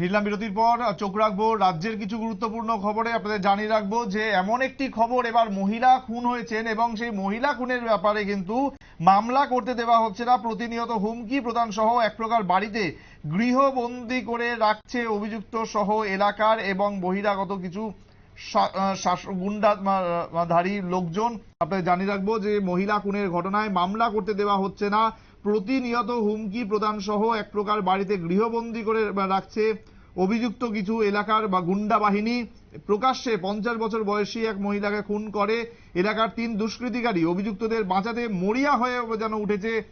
ফিরলাম বিরতির পর চোখ রাখব, রাজ্যের কিছু গুরুত্বপূর্ণ খবরে আপনাদের জানিয়ে রাখব যে, এমন একটি খবর এবার মহিলা খুন হয়েছেন এবং সেই মহিলা খুনের ব্যাপারে কিন্তু মামলা করতে দেওয়া হচ্ছে না। প্রতিনিয়ত হুমকি প্রদান সহ এক প্রকার বাড়িতে গৃহবন্দী করে রাখছে অভিযুক্ত সহ এলাকার এবং বহিরাগত কিছু শা- আহ, শাস- গুন্ডা মা- ধারী লোকজন। আপনাদের জানিয়ে রাখব যে মহিলা খুনের ঘটনায় মামলা করতে দেওয়া হচ্ছে না। প্রতিনিয়ত হুমকি প্রদান সহ এক প্রকার বাড়িতে গৃহবন্দী করে রাখছে অভিযুক্ত কিছু এলাকার বা গুন্ডা বাহিনী। প্রকাশ্যে পঞ্চাশ বছর বয়সী এক মহিলাকে খুন করে এলাকার তিন দুষ্কৃতিকারী। অভিযুক্তদের বাঁচাতে মরিয়া হয়ে যেন উঠেছে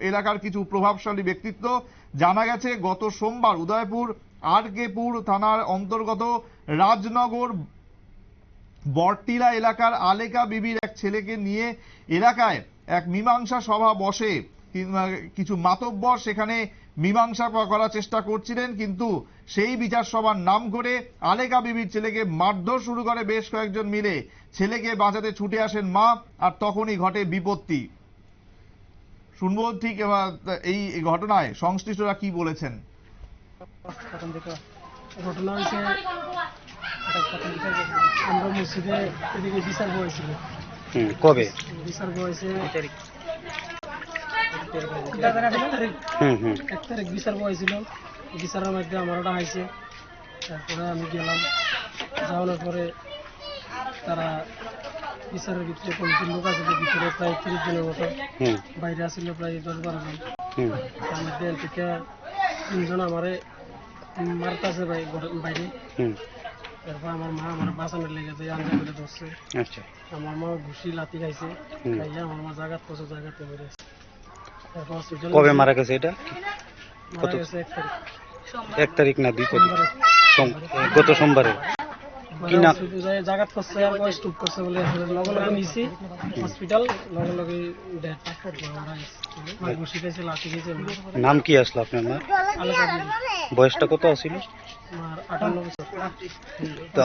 এলাকার কিছু প্রভাবশালী ব্যক্তিত্ব। জানা গেছে গত সোমবার উদয়পুর আর কেপুর থানার অন্তর্গত রাজনগর বরটিলা এলাকার আলেকা বিবির এক ছেলেকে নিয়ে এলাকায় এক মীমাংসা সভা বসে। কিছু মাতব্বর সেখানে মীমাংসা করার চেষ্টা করছিলেন, কিন্তু সেই বিচার সভার নাম করে আলেকা বিবির ছেলেকে মারধর শুরু করে বেশ কয়েকজন মিলে। ছেলেকে বাঁচাতে ছুটে আসেন মা, আর তখনই ঘটে বিপত্তি। শুনব ঠিক এই ঘটনায় সংশ্লিষ্টরা কি বলেছেন? প্রথম ঘটনা হয়েছে আমরা মসজিদে এদিকে বিচার বয়েছিল কবে? বিচার বয়েছে হুম হুম। এক তারিখ বিচার বয়েছিল বিচারের মধ্যে আমার ওটা আইছে তারপরে আমি গেলাম। যাওয়ানোর পরে তারা বিচারের ভিতরে কমিটির লোক আছে যে ভিতরে প্রায় তিরিশ জনের মতো হুম। বাইরে আসছিল প্রায় দশ বারো জন। তার মধ্যে তিনজন আমারে মারতাছে ভাই বাইরে। এরপর আমার মা আমার বাঁচানোর লেগে যে আঞ্জা করে ধরছে। আচ্ছা। আমার মা ঘুষি লাতি খাইছে। খাইয়া আমার মা জাগাত প্রচুর জায়গাতে মেরে কবে মারা গেছে এটা? কত? এক তারিখ। এক তারিখ না দুই তারিখ? গত সোমবারে। নাম? করছে আর কয় স্টুপ করছে বলে লগে লগে নিছি। হসপিটাল লগে লগে ডেথ মারা গেছে মা ঘুষি খাইছে লাতি খাইছে নাম কি আসলো আপনার বয়সটা কত আছিল? তো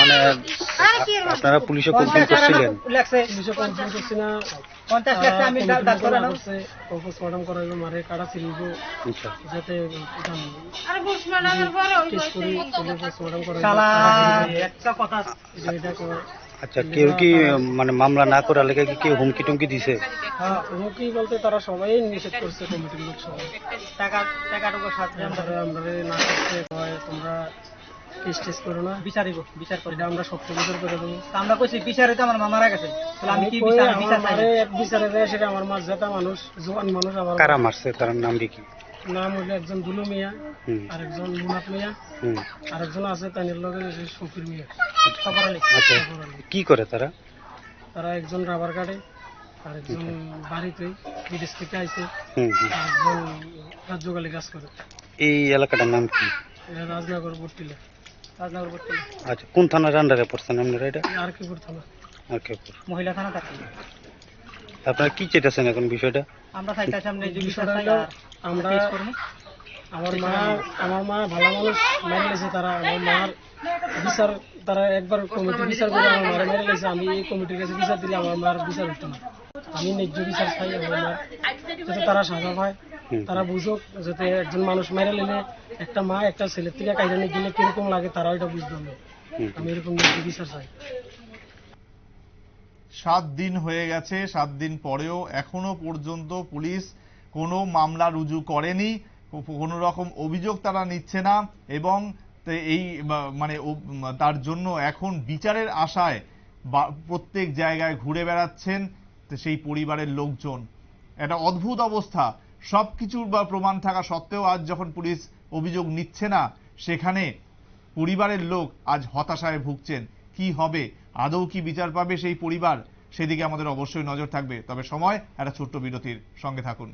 মানে আপনারা পুলিশে কমপ্লেন করছিলেন? পুলিশে কনফার্ম করছি না। পঞ্চাশ লাখ আমি ডাক্তার আনো পোস্টমর্টম করাইবো মারে কাটা ছিলিব আচ্ছা। যাতে আর বুঝমানের পরে ওই কেস করি শালা একটা কথা এটা করে আচ্ছা কেউ কি মানে মামলা না করার লেগে কি কেউ হুমকি টুমকি দিছে? হ্যাঁ হুমকি বলতে তারা সবাই নিষেধ করছে কমিটির লোক সবাই। টাকা টাকাটুকু সাথে আমরা না করতে হয় তোমরা কেস করো না। বিচারিব বিচার করি আমরা সত্য বিচার করে দেবো। আমরা কইছি বিচারে তো আমার মা মারা গেছে। তাহলে আমি কি বিচার বিচার চাই বিচারে দেয় সেটা আমার মা জেতা মানুষ জোয়ান মানুষ আমার কারা মারছে? তার নাম কি? নাম হইল একজন দুলু মিয়া হুম। মুনাফ মিয়া হুম। আছে তাইনের লগে শফির মিয়া। খবর আলি। আচ্ছা কি করে তারা? তারা একজন রাবার কাটে আর একজন বাড়িতে বিদেশ থেকে আইছে। হুম হুম। আর একজন রাজ্যকালী কাজ করে। এই এলাকাটার নাম কি? রাজনগর বর্তিলে রাজনগর আচ্ছা কোন থানার আন্ডারে পড়ছেন আপনারা এটা? আর কি থানা। আর কে মহিলা থানা থাকি আপনারা কি চেয়েছেন এখন বিষয়টা? আমরা চাইতে সামনে যে বিষয়টা আমরা আমার মা আমার মা ভালো মানুষ মেরে লেছে তারা। আমার মার বিচার তারা একবার কমিটি বিচার করে আমার মারা মেরে লেছে আমি এই কমিটির কাছে বিচার দিলে আমার মার বিচার হতো না। আমি ন্যায্য বিচার চাই আমার মার যাতে তারা সাজা পায়। তারা বুঝুক যাতে একজন মানুষ মেরে নিলে একটা মা একটা ছেলের থেকে নিয়ে গেলে কীরকম লাগে তারা এটা বুঝতে হবে আমি এরকম বিচার চাই। সাত দিন হয়ে গেছে সাত দিন পরেও এখনও পর্যন্ত পুলিশ কোনো মামলা রুজু করেনি কোনো রকম অভিযোগ তারা নিচ্ছে না এবং এই মানে তার জন্য এখন বিচারের আশায় বা- প্রত্যেক জায়গায় ঘুরে বেড়াচ্ছেন সেই পরিবারের লোকজন। একটা অদ্ভুত অবস্থা। সবকিছুর বা প্রমাণ থাকা সত্ত্বেও আজ যখন পুলিশ অভিযোগ নিচ্ছে না, সেখানে পরিবারের লোক আজ হতাশায় ভুগছেন। কি হবে? আদৌ কি বিচার পাবে সেই পরিবার? সেদিকে আমাদের অবশ্যই নজর থাকবে। তবে সময়, একটা ছোট্ট বিরতির সঙ্গে থাকুন।